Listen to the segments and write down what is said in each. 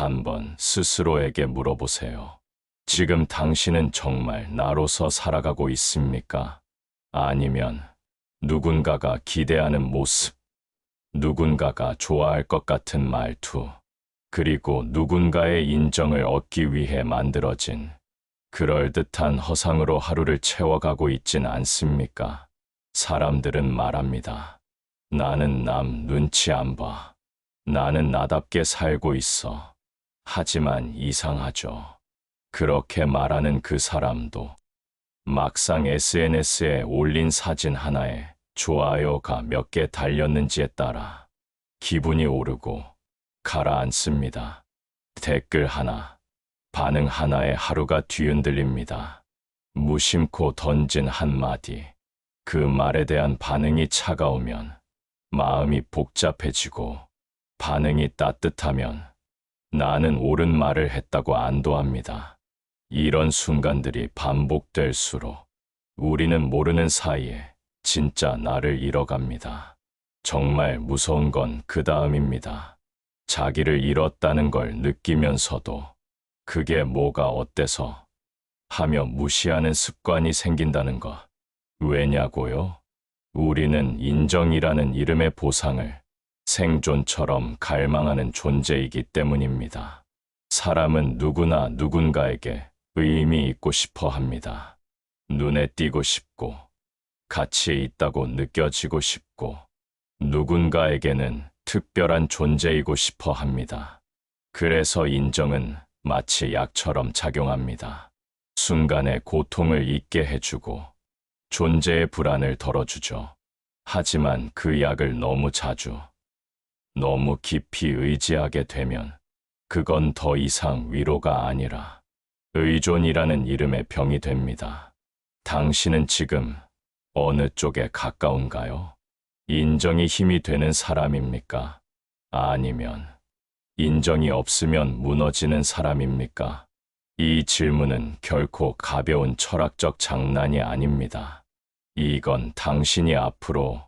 한번 스스로에게 물어보세요. 지금 당신은 정말 나로서 살아가고 있습니까? 아니면 누군가가 기대하는 모습, 누군가가 좋아할 것 같은 말투, 그리고 누군가의 인정을 얻기 위해 만들어진 그럴듯한 허상으로 하루를 채워가고 있진 않습니까? 사람들은 말합니다. 나는 남 눈치 안 봐. 나는 나답게 살고 있어. 하지만 이상하죠. 그렇게 말하는 그 사람도 막상 SNS에 올린 사진 하나에 좋아요가 몇 개 달렸는지에 따라 기분이 오르고 가라앉습니다. 댓글 하나, 반응 하나에 하루가 뒤흔들립니다. 무심코 던진 한마디, 그 말에 대한 반응이 차가우면 마음이 복잡해지고 반응이 따뜻하면 나는 옳은 말을 했다고 안도합니다. 이런 순간들이 반복될수록 우리는 모르는 사이에 진짜 나를 잃어갑니다. 정말 무서운 건 그 다음입니다. 자기를 잃었다는 걸 느끼면서도 그게 뭐가 어때서 하며 무시하는 습관이 생긴다는 것. 왜냐고요? 우리는 인정이라는 이름의 보상을 생존처럼 갈망하는 존재이기 때문입니다. 사람은 누구나 누군가에게 의미 있고 싶어 합니다. 눈에 띄고 싶고, 가치 있다고 느껴지고 싶고, 누군가에게는 특별한 존재이고 싶어 합니다. 그래서 인정은 마치 약처럼 작용합니다. 순간의 고통을 잊게 해주고, 존재의 불안을 덜어주죠. 하지만 그 약을 너무 자주, 너무 깊이 의지하게 되면 그건 더 이상 위로가 아니라 의존이라는 이름의 병이 됩니다. 당신은 지금 어느 쪽에 가까운가요? 인정이 힘이 되는 사람입니까? 아니면 인정이 없으면 무너지는 사람입니까? 이 질문은 결코 가벼운 철학적 장난이 아닙니다. 이건 당신이 앞으로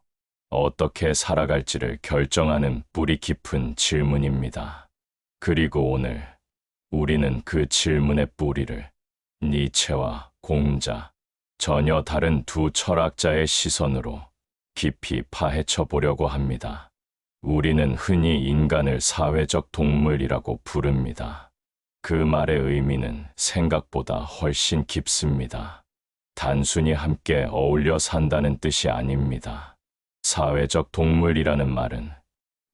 어떻게 살아갈지를 결정하는 뿌리 깊은 질문입니다. 그리고 오늘 우리는 그 질문의 뿌리를 니체와 공자, 전혀 다른 두 철학자의 시선으로 깊이 파헤쳐 보려고 합니다. 우리는 흔히 인간을 사회적 동물이라고 부릅니다. 그 말의 의미는 생각보다 훨씬 깊습니다. 단순히 함께 어울려 산다는 뜻이 아닙니다. 사회적 동물이라는 말은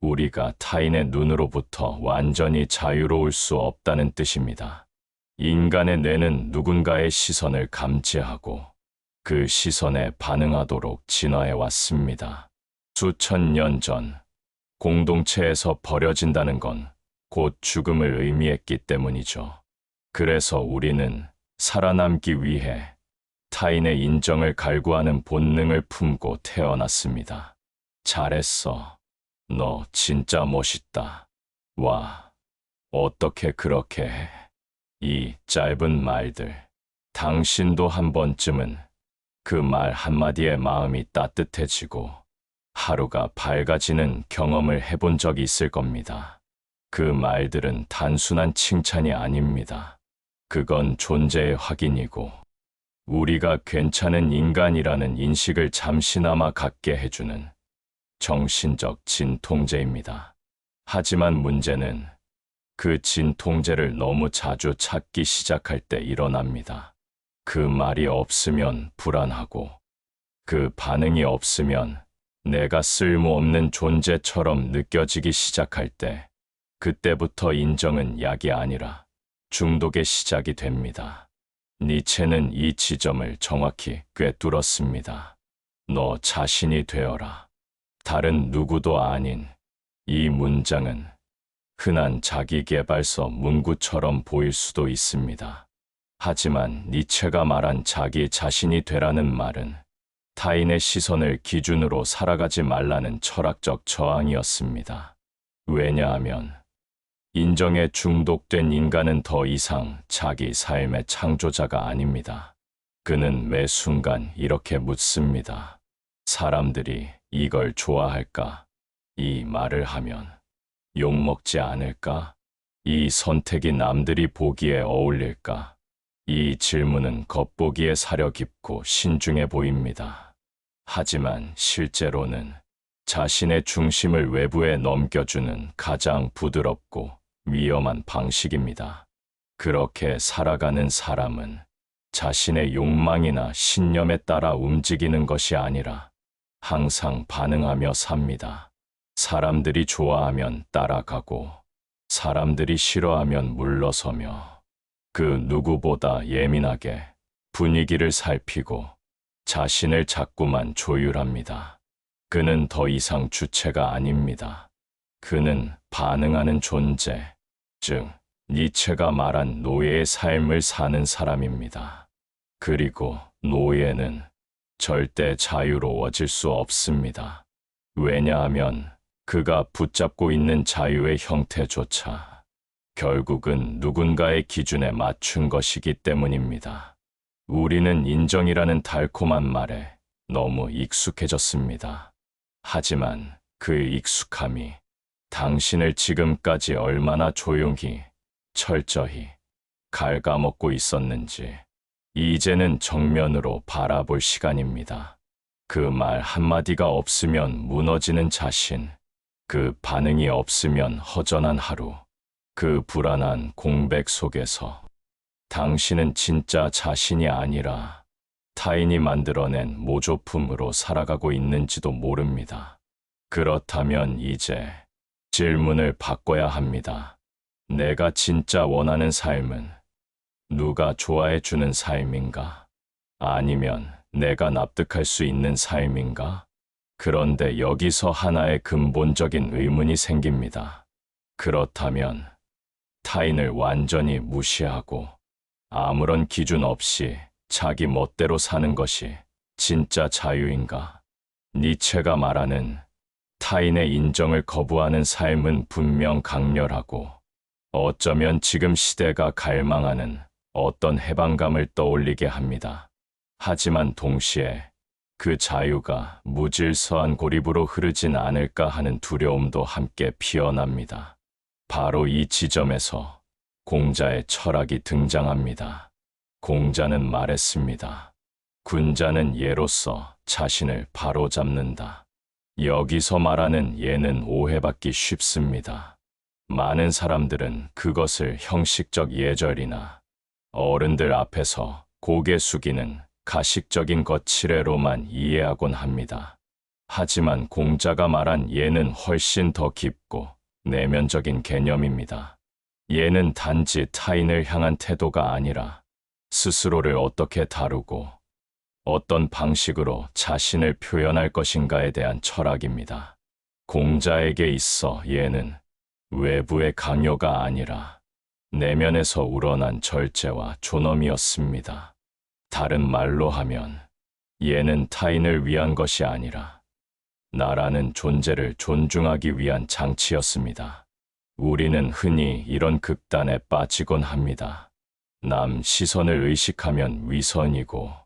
우리가 타인의 눈으로부터 완전히 자유로울 수 없다는 뜻입니다. 인간의 뇌는 누군가의 시선을 감지하고 그 시선에 반응하도록 진화해 왔습니다. 수천 년 전, 공동체에서 버려진다는 건 곧 죽음을 의미했기 때문이죠. 그래서 우리는 살아남기 위해 타인의 인정을 갈구하는 본능을 품고 태어났습니다. 잘했어. 너 진짜 멋있다. 와, 어떻게 그렇게 해? 이 짧은 말들. 당신도 한 번쯤은 그 말 한마디에 마음이 따뜻해지고 하루가 밝아지는 경험을 해본 적이 있을 겁니다. 그 말들은 단순한 칭찬이 아닙니다. 그건 존재의 확인이고 우리가 괜찮은 인간이라는 인식을 잠시나마 갖게 해주는 정신적 진통제입니다. 하지만 문제는 그 진통제를 너무 자주 찾기 시작할 때 일어납니다. 그 말이 없으면 불안하고 그 반응이 없으면 내가 쓸모없는 존재처럼 느껴지기 시작할 때 그때부터 인정은 약이 아니라 중독의 시작이 됩니다. 니체는 이 지점을 정확히 꿰뚫었습니다. 너 자신이 되어라. 다른 누구도 아닌 이 문장은 흔한 자기개발서 문구처럼 보일 수도 있습니다. 하지만 니체가 말한 자기 자신이 되라는 말은 타인의 시선을 기준으로 살아가지 말라는 철학적 저항이었습니다. 왜냐하면 인정에 중독된 인간은 더 이상 자기 삶의 창조자가 아닙니다. 그는 매 순간 이렇게 묻습니다. 사람들이 이걸 좋아할까? 이 말을 하면 욕먹지 않을까? 이 선택이 남들이 보기에 어울릴까? 이 질문은 겉보기에 사려 깊고 신중해 보입니다. 하지만 실제로는 자신의 중심을 외부에 넘겨주는 가장 부드럽고 위험한 방식입니다. 그렇게 살아가는 사람은 자신의 욕망이나 신념에 따라 움직이는 것이 아니라 항상 반응하며 삽니다. 사람들이 좋아하면 따라가고 사람들이 싫어하면 물러서며 그 누구보다 예민하게 분위기를 살피고 자신을 자꾸만 조율합니다. 그는 더 이상 주체가 아닙니다. 그는 반응하는 존재, 즉, 니체가 말한 노예의 삶을 사는 사람입니다. 그리고 노예는 절대 자유로워질 수 없습니다. 왜냐하면 그가 붙잡고 있는 자유의 형태조차 결국은 누군가의 기준에 맞춘 것이기 때문입니다. 우리는 인정이라는 달콤한 말에 너무 익숙해졌습니다. 하지만 그 익숙함이 당신을 지금까지 얼마나 조용히, 철저히 갉아먹고 있었는지, 이제는 정면으로 바라볼 시간입니다. 그 말 한마디가 없으면 무너지는 자신, 그 반응이 없으면 허전한 하루, 그 불안한 공백 속에서 당신은 진짜 자신이 아니라 타인이 만들어낸 모조품으로 살아가고 있는지도 모릅니다. 그렇다면 이제 질문을 바꿔야 합니다. 내가 진짜 원하는 삶은 누가 좋아해 주는 삶인가? 아니면 내가 납득할 수 있는 삶인가? 그런데 여기서 하나의 근본적인 의문이 생깁니다. 그렇다면 타인을 완전히 무시하고 아무런 기준 없이 자기 멋대로 사는 것이 진짜 자유인가? 니체가 말하는 타인의 인정을 거부하는 삶은 분명 강렬하고 어쩌면 지금 시대가 갈망하는 어떤 해방감을 떠올리게 합니다. 하지만 동시에 그 자유가 무질서한 고립으로 흐르진 않을까 하는 두려움도 함께 피어납니다. 바로 이 지점에서 공자의 철학이 등장합니다. 공자는 말했습니다. 군자는 예로서 자신을 바로잡는다. 여기서 말하는 예는 오해받기 쉽습니다. 많은 사람들은 그것을 형식적 예절이나 어른들 앞에서 고개 숙이는 가식적인 거칠애로만 이해하곤 합니다. 하지만 공자가 말한 예는 훨씬 더 깊고 내면적인 개념입니다. 예는 단지 타인을 향한 태도가 아니라 스스로를 어떻게 다루고 어떤 방식으로 자신을 표현할 것인가에 대한 철학입니다. 공자에게 있어 예는 외부의 강요가 아니라 내면에서 우러난 절제와 존엄이었습니다. 다른 말로 하면 예는 타인을 위한 것이 아니라 나라는 존재를 존중하기 위한 장치였습니다. 우리는 흔히 이런 극단에 빠지곤 합니다. 남 시선을 의식하면 위선이고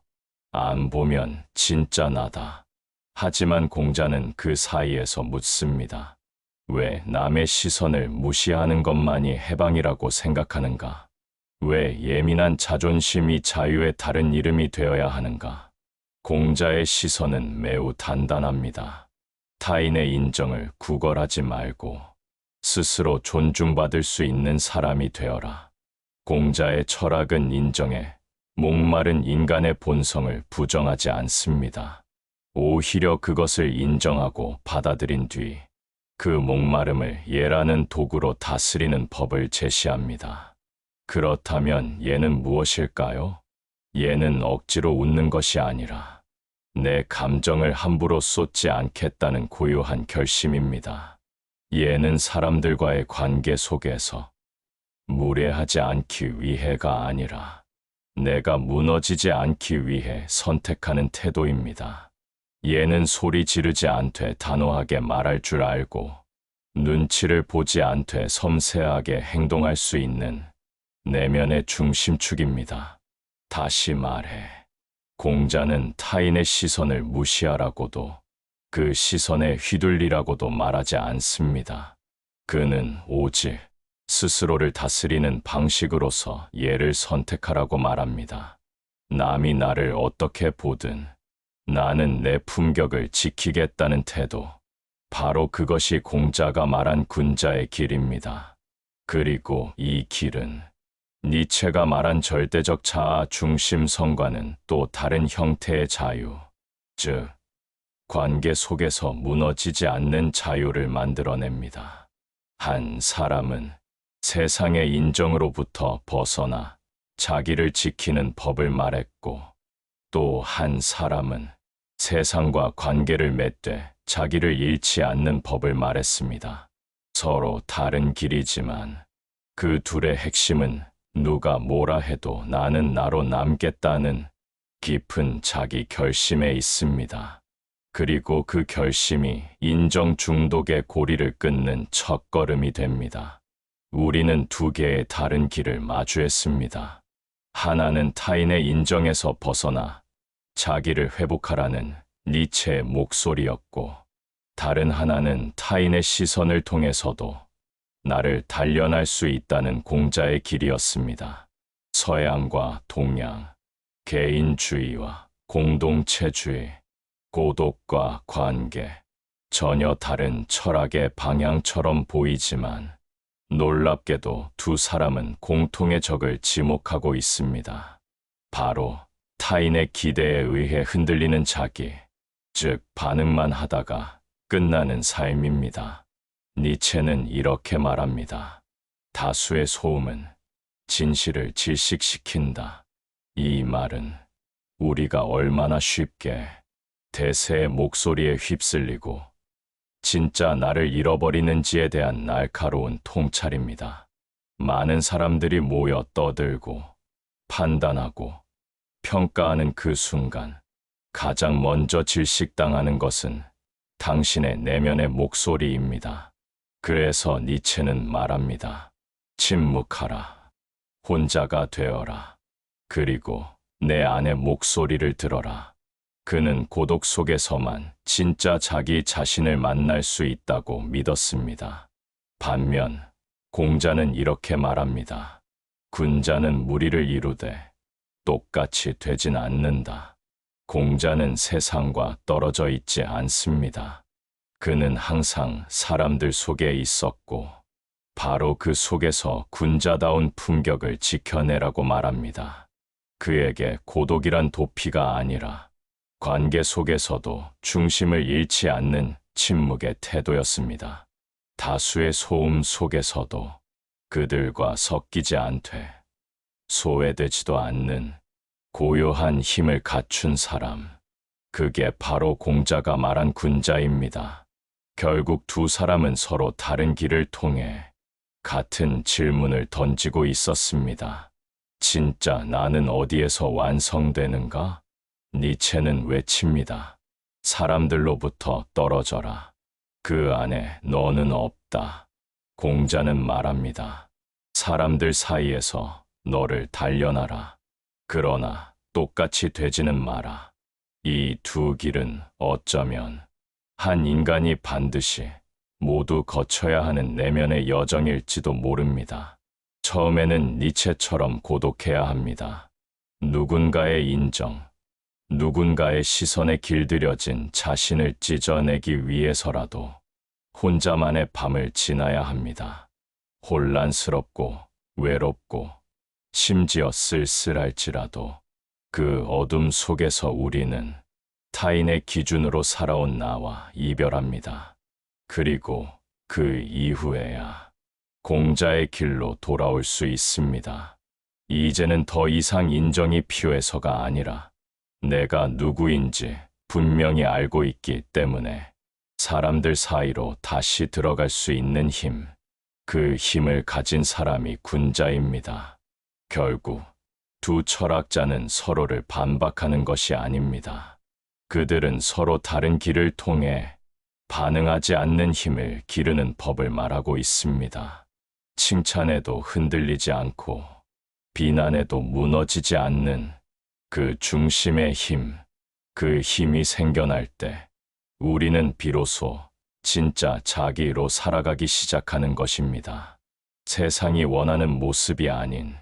안 보면 진짜 나다. 하지만 공자는 그 사이에서 묻습니다. 왜 남의 시선을 무시하는 것만이 해방이라고 생각하는가? 왜 예민한 자존심이 자유의 다른 이름이 되어야 하는가? 공자의 시선은 매우 단단합니다. 타인의 인정을 구걸하지 말고 스스로 존중받을 수 있는 사람이 되어라. 공자의 철학은 인정에 목마른 인간의 본성을 부정하지 않습니다. 오히려 그것을 인정하고 받아들인 뒤 그 목마름을 예라는 도구로 다스리는 법을 제시합니다. 그렇다면 예는 무엇일까요? 예는 억지로 웃는 것이 아니라 내 감정을 함부로 쏟지 않겠다는 고요한 결심입니다. 예는 사람들과의 관계 속에서 무례하지 않기 위해가 아니라 내가 무너지지 않기 위해 선택하는 태도입니다. 얘는 소리 지르지 않되 단호하게 말할 줄 알고 눈치를 보지 않되 섬세하게 행동할 수 있는 내면의 중심축입니다. 다시 말해, 공자는 타인의 시선을 무시하라고도 그 시선에 휘둘리라고도 말하지 않습니다. 그는 오직 스스로를 다스리는 방식으로서 예를 선택하라고 말합니다. 남이 나를 어떻게 보든 나는 내 품격을 지키겠다는 태도. 바로 그것이 공자가 말한 군자의 길입니다. 그리고 이 길은 니체가 말한 절대적 자아 중심성과는 또 다른 형태의 자유, 즉, 관계 속에서 무너지지 않는 자유를 만들어냅니다. 한 사람은 세상의 인정으로부터 벗어나 자기를 지키는 법을 말했고, 또 한 사람은 세상과 관계를 맺되 자기를 잃지 않는 법을 말했습니다. 서로 다른 길이지만 그 둘의 핵심은 누가 뭐라 해도 나는 나로 남겠다는 깊은 자기 결심에 있습니다. 그리고 그 결심이 인정 중독의 고리를 끊는 첫걸음이 됩니다. 우리는 두 개의 다른 길을 마주했습니다. 하나는 타인의 인정에서 벗어나 자기를 회복하라는 니체의 목소리였고, 다른 하나는 타인의 시선을 통해서도 나를 단련할 수 있다는 공자의 길이었습니다. 서양과 동양, 개인주의와 공동체주의, 고독과 관계, 전혀 다른 철학의 방향처럼 보이지만 놀랍게도 두 사람은 공통의 적을 지목하고 있습니다. 바로 타인의 기대에 의해 흔들리는 자기, 즉 반응만 하다가 끝나는 삶입니다. 니체는 이렇게 말합니다. 다수의 소음은 진실을 질식시킨다. 이 말은 우리가 얼마나 쉽게 대세의 목소리에 휩쓸리고 진짜 나를 잃어버리는지에 대한 날카로운 통찰입니다. 많은 사람들이 모여 떠들고 판단하고 평가하는 그 순간 가장 먼저 질식당하는 것은 당신의 내면의 목소리입니다. 그래서 니체는 말합니다. 침묵하라. 혼자가 되어라. 그리고 내 안의 목소리를 들어라. 그는 고독 속에서만 진짜 자기 자신을 만날 수 있다고 믿었습니다. 반면 공자는 이렇게 말합니다. 군자는 무리를 이루되 똑같이 되진 않는다. 공자는 세상과 떨어져 있지 않습니다. 그는 항상 사람들 속에 있었고, 바로 그 속에서 군자다운 품격을 지켜내라고 말합니다. 그에게 고독이란 도피가 아니라 관계 속에서도 중심을 잃지 않는 침묵의 태도였습니다. 다수의 소음 속에서도 그들과 섞이지 않되 소외되지도 않는 고요한 힘을 갖춘 사람. 그게 바로 공자가 말한 군자입니다. 결국 두 사람은 서로 다른 길을 통해 같은 질문을 던지고 있었습니다. 진짜 나는 어디에서 완성되는가? 니체는 외칩니다. 사람들로부터 떨어져라. 그 안에 너는 없다. 공자는 말합니다. 사람들 사이에서 너를 단련하라. 그러나 똑같이 되지는 마라. 이 두 길은 어쩌면 한 인간이 반드시 모두 거쳐야 하는 내면의 여정일지도 모릅니다. 처음에는 니체처럼 고독해야 합니다. 누군가의 인정, 누군가의 시선에 길들여진 자신을 찢어내기 위해서라도 혼자만의 밤을 지나야 합니다. 혼란스럽고 외롭고 심지어 쓸쓸할지라도 그 어둠 속에서 우리는 타인의 기준으로 살아온 나와 이별합니다. 그리고 그 이후에야 공자의 길로 돌아올 수 있습니다. 이제는 더 이상 인정이 필요해서가 아니라 내가 누구인지 분명히 알고 있기 때문에 사람들 사이로 다시 들어갈 수 있는 힘, 그 힘을 가진 사람이 군자입니다. 결국 두 철학자는 서로를 반박하는 것이 아닙니다. 그들은 서로 다른 길을 통해 반응하지 않는 힘을 기르는 법을 말하고 있습니다. 칭찬에도 흔들리지 않고 비난에도 무너지지 않는 그 중심의 힘, 그 힘이 생겨날 때 우리는 비로소 진짜 자기로 살아가기 시작하는 것입니다. 세상이 원하는 모습이 아닌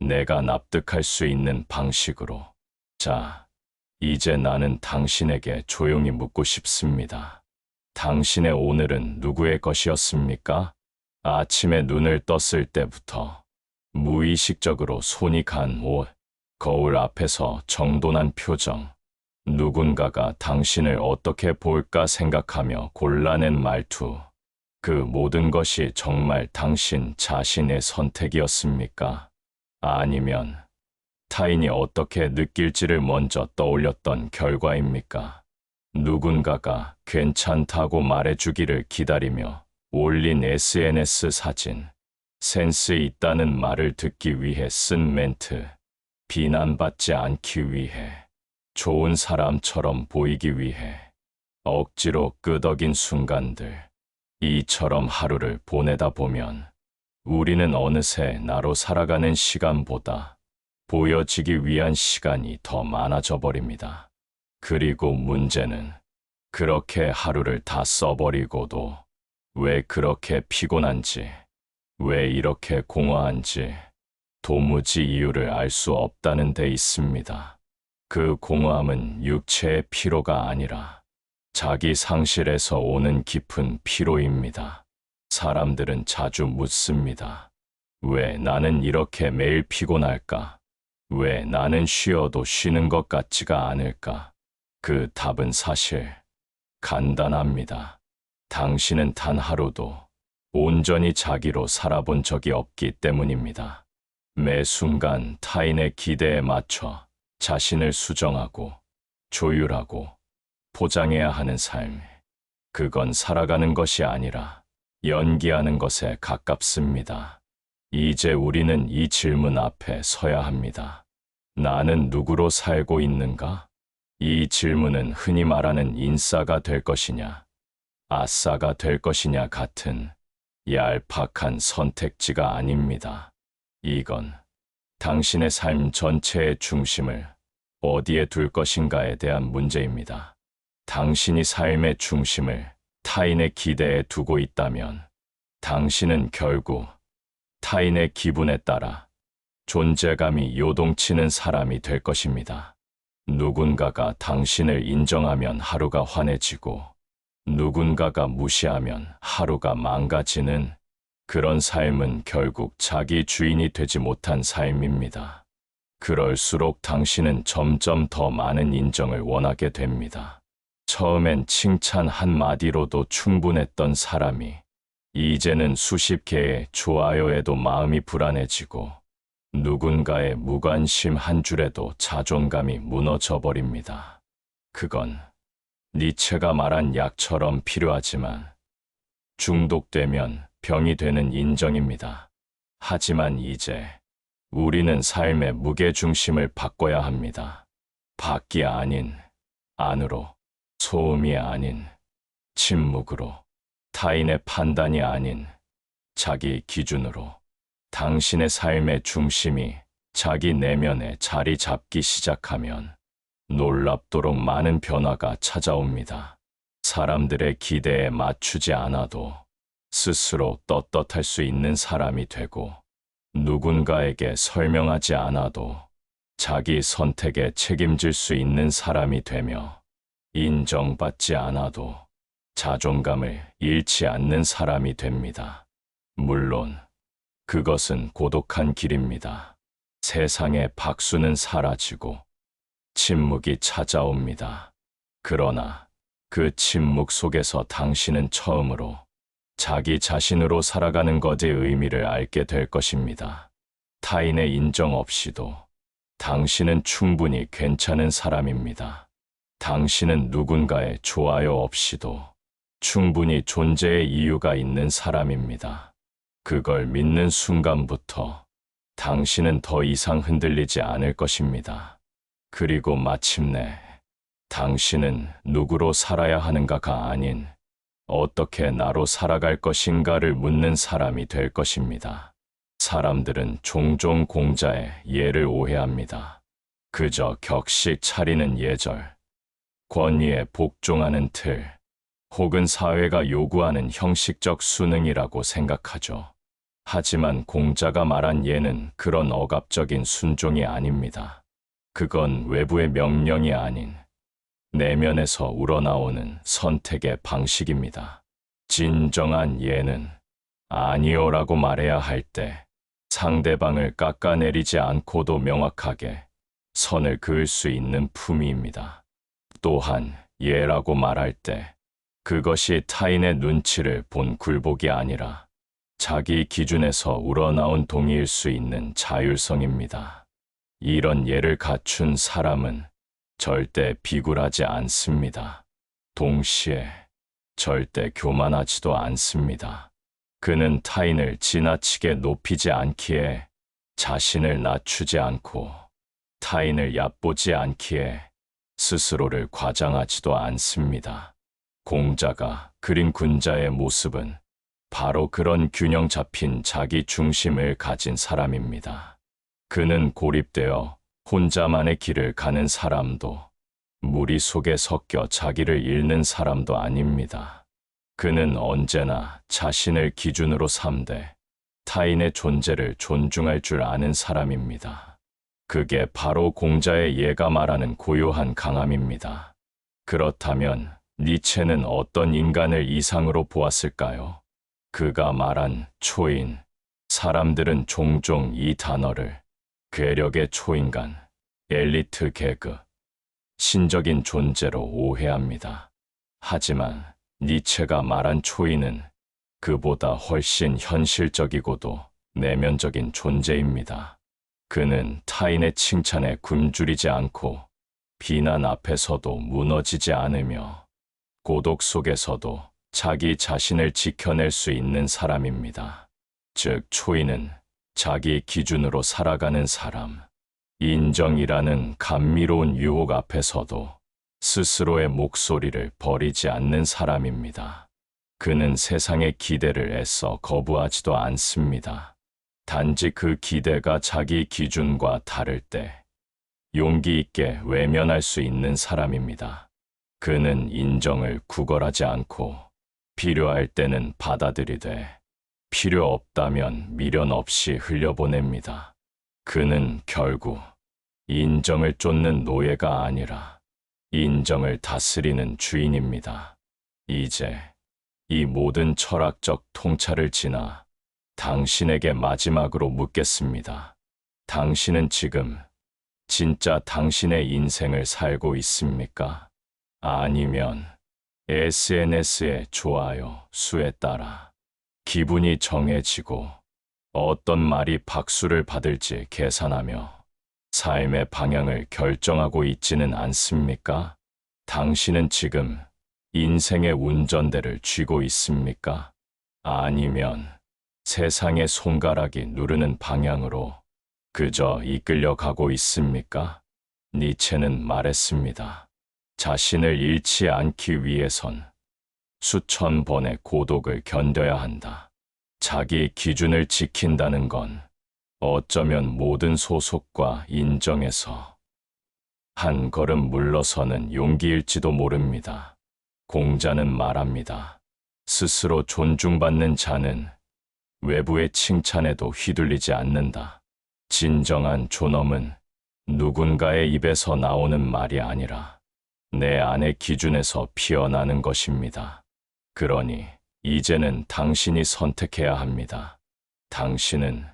내가 납득할 수 있는 방식으로. 자, 이제 나는 당신에게 조용히 묻고 싶습니다. 당신의 오늘은 누구의 것이었습니까? 아침에 눈을 떴을 때부터 무의식적으로 손이 간 옷, 거울 앞에서 정돈한 표정, 누군가가 당신을 어떻게 볼까 생각하며 골라낸 말투, 그 모든 것이 정말 당신 자신의 선택이었습니까? 아니면 타인이 어떻게 느낄지를 먼저 떠올렸던 결과입니까? 누군가가 괜찮다고 말해주기를 기다리며 올린 SNS 사진, 센스 있다는 말을 듣기 위해 쓴 멘트, 비난받지 않기 위해, 좋은 사람처럼 보이기 위해, 억지로 끄덕인 순간들, 이처럼 하루를 보내다 보면 우리는 어느새 나로 살아가는 시간보다 보여지기 위한 시간이 더 많아져 버립니다. 그리고 문제는 그렇게 하루를 다 써버리고도 왜 그렇게 피곤한지, 왜 이렇게 공허한지 도무지 이유를 알 수 없다는 데 있습니다. 그 공허함은 육체의 피로가 아니라 자기 상실에서 오는 깊은 피로입니다. 사람들은 자주 묻습니다. 왜 나는 이렇게 매일 피곤할까? 왜 나는 쉬어도 쉬는 것 같지가 않을까? 그 답은 사실 간단합니다. 당신은 단 하루도 온전히 자기로 살아본 적이 없기 때문입니다. 매 순간 타인의 기대에 맞춰 자신을 수정하고 조율하고 포장해야 하는 삶. 그건 살아가는 것이 아니라 연기하는 것에 가깝습니다. 이제 우리는 이 질문 앞에 서야 합니다. 나는 누구로 살고 있는가? 이 질문은 흔히 말하는 인싸가 될 것이냐, 아싸가 될 것이냐 같은 얄팍한 선택지가 아닙니다. 이건 당신의 삶 전체의 중심을 어디에 둘 것인가에 대한 문제입니다. 당신이 삶의 중심을 타인의 기대에 두고 있다면 당신은 결국 타인의 기분에 따라 존재감이 요동치는 사람이 될 것입니다. 누군가가 당신을 인정하면 하루가 환해지고 누군가가 무시하면 하루가 망가지는 그런 삶은 결국 자기 주인이 되지 못한 삶입니다. 그럴수록 당신은 점점 더 많은 인정을 원하게 됩니다. 처음엔 칭찬 한마디로도 충분했던 사람이 이제는 수십 개의 좋아요에도 마음이 불안해지고 누군가의 무관심 한 줄에도 자존감이 무너져 버립니다. 그건 니체가 말한 약처럼 필요하지만 중독되면 병이 되는 인정입니다. 하지만 이제 우리는 삶의 무게중심을 바꿔야 합니다. 밖이 아닌 안으로, 소음이 아닌 침묵으로, 타인의 판단이 아닌 자기 기준으로 당신의 삶의 중심이 자기 내면에 자리 잡기 시작하면 놀랍도록 많은 변화가 찾아옵니다. 사람들의 기대에 맞추지 않아도 스스로 떳떳할 수 있는 사람이 되고 누군가에게 설명하지 않아도 자기 선택에 책임질 수 있는 사람이 되며 인정받지 않아도 자존감을 잃지 않는 사람이 됩니다. 물론 그것은 고독한 길입니다. 세상의 박수는 사라지고 침묵이 찾아옵니다. 그러나 그 침묵 속에서 당신은 처음으로 자기 자신으로 살아가는 것의 의미를 알게 될 것입니다. 타인의 인정 없이도 당신은 충분히 괜찮은 사람입니다. 당신은 누군가의 좋아요 없이도 충분히 존재의 이유가 있는 사람입니다. 그걸 믿는 순간부터 당신은 더 이상 흔들리지 않을 것입니다. 그리고 마침내 당신은 누구로 살아야 하는가가 아닌 어떻게 나로 살아갈 것인가를 묻는 사람이 될 것입니다. 사람들은 종종 공자의 예를 오해합니다. 그저 격식 차리는 예절, 권위에 복종하는 틀, 혹은 사회가 요구하는 형식적 수능이라고 생각하죠. 하지만 공자가 말한 예는 그런 억압적인 순종이 아닙니다. 그건 외부의 명령이 아닌 내면에서 우러나오는 선택의 방식입니다. 진정한 예는 아니요라고 말해야 할 때 상대방을 깎아내리지 않고도 명확하게 선을 그을 수 있는 품위입니다. 또한 예라고 말할 때 그것이 타인의 눈치를 본 굴복이 아니라 자기 기준에서 우러나온 동의일 수 있는 자율성입니다. 이런 예를 갖춘 사람은 절대 비굴하지 않습니다. 동시에 절대 교만하지도 않습니다. 그는 타인을 지나치게 높이지 않기에 자신을 낮추지 않고 타인을 얕보지 않기에 스스로를 과장하지도 않습니다. 공자가 그린 군자의 모습은 바로 그런 균형 잡힌 자기 중심을 가진 사람입니다. 그는 고립되어 혼자만의 길을 가는 사람도 무리 속에 섞여 자기를 잃는 사람도 아닙니다. 그는 언제나 자신을 기준으로 삼되 타인의 존재를 존중할 줄 아는 사람입니다. 그게 바로 공자의 예가 말하는 고요한 강함입니다. 그렇다면 니체는 어떤 인간을 이상으로 보았을까요? 그가 말한 초인. 사람들은 종종 이 단어를 괴력의 초인간, 엘리트 개그, 신적인 존재로 오해합니다. 하지만 니체가 말한 초인은 그보다 훨씬 현실적이고도 내면적인 존재입니다. 그는 타인의 칭찬에 굶주리지 않고 비난 앞에서도 무너지지 않으며 고독 속에서도 자기 자신을 지켜낼 수 있는 사람입니다. 즉, 초인은 자기 기준으로 살아가는 사람, 인정이라는 감미로운 유혹 앞에서도 스스로의 목소리를 버리지 않는 사람입니다. 그는 세상의 기대를 애써 거부하지도 않습니다. 단지 그 기대가 자기 기준과 다를 때 용기 있게 외면할 수 있는 사람입니다. 그는 인정을 구걸하지 않고 필요할 때는 받아들이되 필요 없다면 미련 없이 흘려보냅니다. 그는 결국 인정을 쫓는 노예가 아니라 인정을 다스리는 주인입니다. 이제 이 모든 철학적 통찰을 지나 당신에게 마지막으로 묻겠습니다. 당신은 지금 진짜 당신의 인생을 살고 있습니까? 아니면 SNS의 좋아요 수에 따라 기분이 정해지고 어떤 말이 박수를 받을지 계산하며 삶의 방향을 결정하고 있지는 않습니까? 당신은 지금 인생의 운전대를 쥐고 있습니까? 아니면 세상의 손가락이 누르는 방향으로 그저 이끌려 가고 있습니까? 니체는 말했습니다. 자신을 잃지 않기 위해선 수천 번의 고독을 견뎌야 한다. 자기 기준을 지킨다는 건 어쩌면 모든 소속과 인정에서 한 걸음 물러서는 용기일지도 모릅니다. 공자는 말합니다. 스스로 존중받는 자는 외부의 칭찬에도 휘둘리지 않는다. 진정한 존엄은 누군가의 입에서 나오는 말이 아니라 내 안의 기준에서 피어나는 것입니다. 그러니 이제는 당신이 선택해야 합니다. 당신은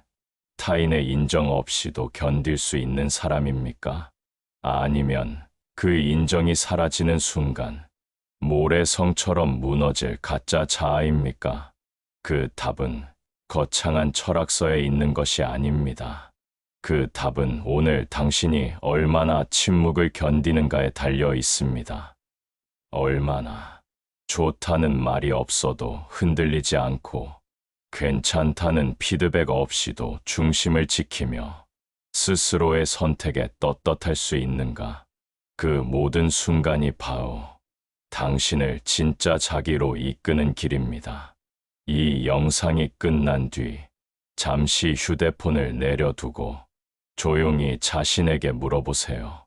타인의 인정 없이도 견딜 수 있는 사람입니까? 아니면 그 인정이 사라지는 순간 모래성처럼 무너질 가짜 자아입니까? 그 답은 거창한 철학서에 있는 것이 아닙니다. 그 답은 오늘 당신이 얼마나 침묵을 견디는가에 달려 있습니다. 얼마나 좋다는 말이 없어도 흔들리지 않고 괜찮다는 피드백 없이도 중심을 지키며 스스로의 선택에 떳떳할 수 있는가? 그 모든 순간이 바로 당신을 진짜 자기로 이끄는 길입니다. 이 영상이 끝난 뒤 잠시 휴대폰을 내려두고 조용히 자신에게 물어보세요.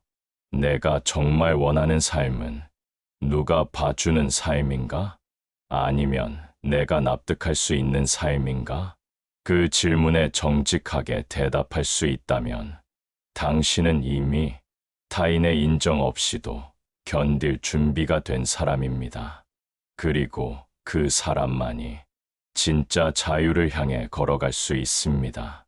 내가 정말 원하는 삶은 누가 봐주는 삶인가? 아니면 내가 납득할 수 있는 삶인가? 그 질문에 정직하게 대답할 수 있다면 당신은 이미 타인의 인정 없이도 견딜 준비가 된 사람입니다. 그리고 그 사람만이 진짜 자유를 향해 걸어갈 수 있습니다.